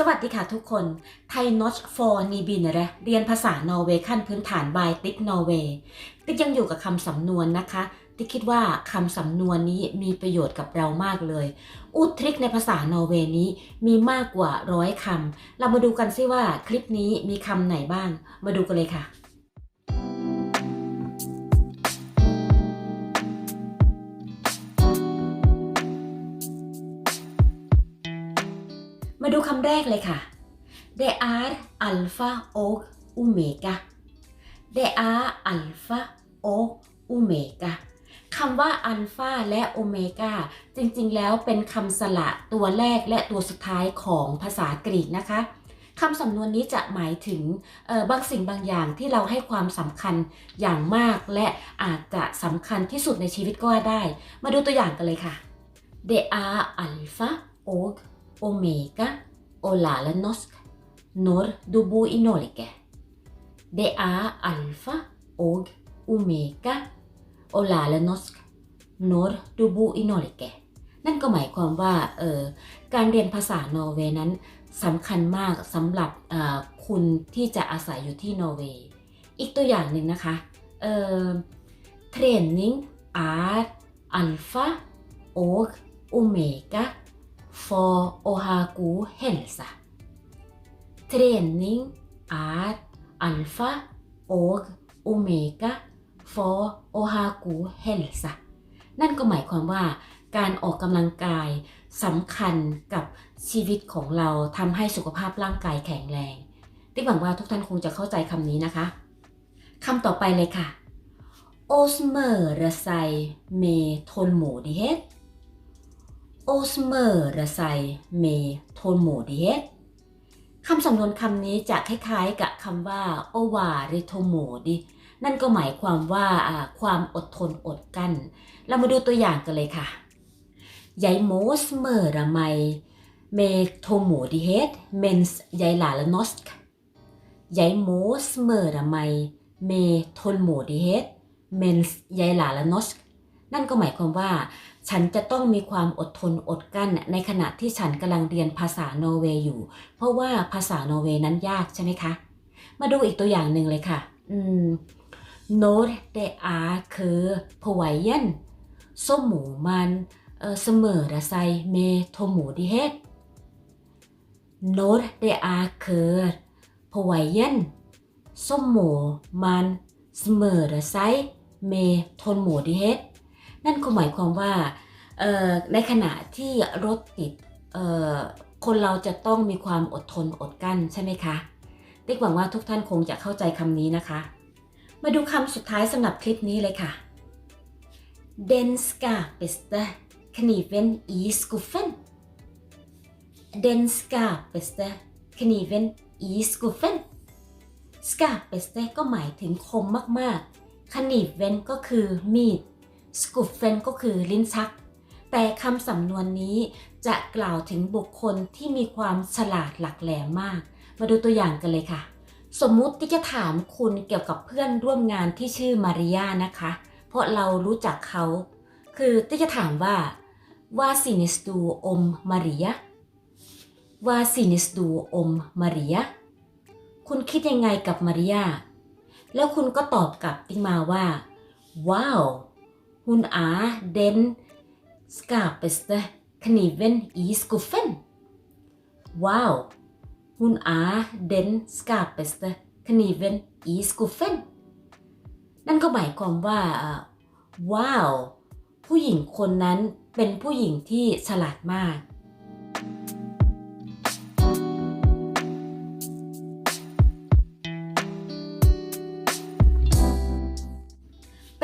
สวัสดีค่ะทุกคน ไทยนอชฟอร์นีบินเรเรียนภาษานอร์เวย์ขั้นพื้นฐานบายติ๊กนอร์เวย์ติ๊กยังอยู่กับคำสำนวนนะคะ ติ๊กคิดว่าคำสำนวนนี้มีประโยชน์กับเรามากเลย อุทริกในภาษานอร์เวย์นี้มีมากกว่าร้อยคำ เรามาดูกันซิว่าคลิปนี้มีคำไหนบ้าง มาดูกันเลยค่ะ มาดูคำแรกเลยค่ะ Det är alfa och omega Det är alfa och omega คำว่าอัลฟาและโอเมกาจริงๆ แล้วเป็นคำสระตัวแรกและตัวสุดท้ายของภาษากรีกนะคะคำสำนวนนี้จะหมายถึงออบางสิ่งบางอย่างที่เราให้ความสำคัญอย่างมาก และอาจจะสำคัญที่สุดในชีวิตก็ได้ มาดูตัวอย่างกันเลยค่ะ Det är alfa och โอ omega og lære norsk når du bor i Norge. Det er alfa og omega å lære norsk når ดูบูอินอลิเกนั่นก็หมายความว่าการเรียนภาษานอร์เวย์นั้นสำคัญมากสำหรับคุณที่จะอาศัยอยู่ที่นอร์เวย์ อีกตัวอย่างหนึ่งนะคะเอ่อ training er alfa อโอเมกา för att ha god hälsa. Träning är alfa och omega för att ha god hälsa นั่นก็หมายความว่าการออกกำลังกายสำคัญกับชีวิตของเราทำให้สุขภาพร่างกายแข็งแรงติ๊หวังว่าทุกท่านคงจะเข้าใจคำนี้นะคะคำต่อไปเลยค่ะ โอสเมอร์ระไซเมโทโมเดคำสำนวนคำนี้จะคล้ายๆกับคำว่าโอวาริโทโมดินั่นก็หมายความว่าความอดทนอดกั้น เรามาดูตัวอย่างกันเลยค่ะยายโมสเมอร์ระไมเมโทโมดิเฮดเมนส์ยายหลาละนอสก์ยายโมสเมอร์ระไมเมโทโมดิเฮดเมนส์ยายหลาละนอสก นั่นก็หมายความว่า ฉันจะต้องมีความอดทนอดกั้นในขณะที่ฉันกำลังเรียนภาษาโนเวย์อยู่ เพราะว่าภาษาโนเวย์นั้นยากใช่ไหมคะ มาดูอีกตัวอย่างหนึ่งเลยค่ะ อืม Når det er kø på veien, så må man øh, smøre sig med tålmodighet. Når det er kø på veien, så må man smøre sig med tålmodighet. นั่นก็หมายความว่าในขณะที่รถติดคนเราจะต้องมีความอดทนอดกั้นใช่ไหมคะติ๊กหวังว่าทุกท่านคงจะเข้าใจคำนี้นะคะ มาดูคำสุดท้ายสำหรับคลิปนี้เลยค่ะ Den skarpeste kniven i skuffen Den skarpeste kniven i skuffen skarpeste ก็หมายถึงคมมากๆ kniven ก็คือมีด skuffen ก็คือลิ้นชัก แต่คำสำนวนนี้จะกล่าวถึงบุคคลที่มีความฉลาดหลักแหลมมาก มาดูตัวอย่างกันเลยค่ะ สมมุติที่จะถามคุณเกี่ยวกับเพื่อนร่วมงานที่ชื่อมาริยานะคะ เพราะเรารู้จักเขา คือที่จะถามว่าว่าซินิสตูอมมาริยาว่าซินิสตูอมมาริยาคุณคิดยังไงกับมาริยาแล้วคุณก็ตอบกลับติ๊งมาว่า ว้าว hun er den skarpeste kniven i skuffen. Wow, hun er den skarpeste kniven i skuffen. นั่นก็หมายความว่าอ่าว้าว ผู้หญิงคนนั้นเป็นผู้หญิงที่ฉลาดมาก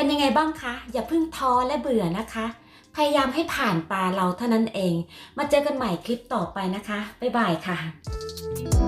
เป็นยังไงบ้างคะ อย่าเพิ่งท้อและเบื่อนะคะ พยายามให้ผ่านตาเราเท่านั้นเอง มาเจอกันใหม่คลิปต่อไปนะคะ บ๊ายบายค่ะ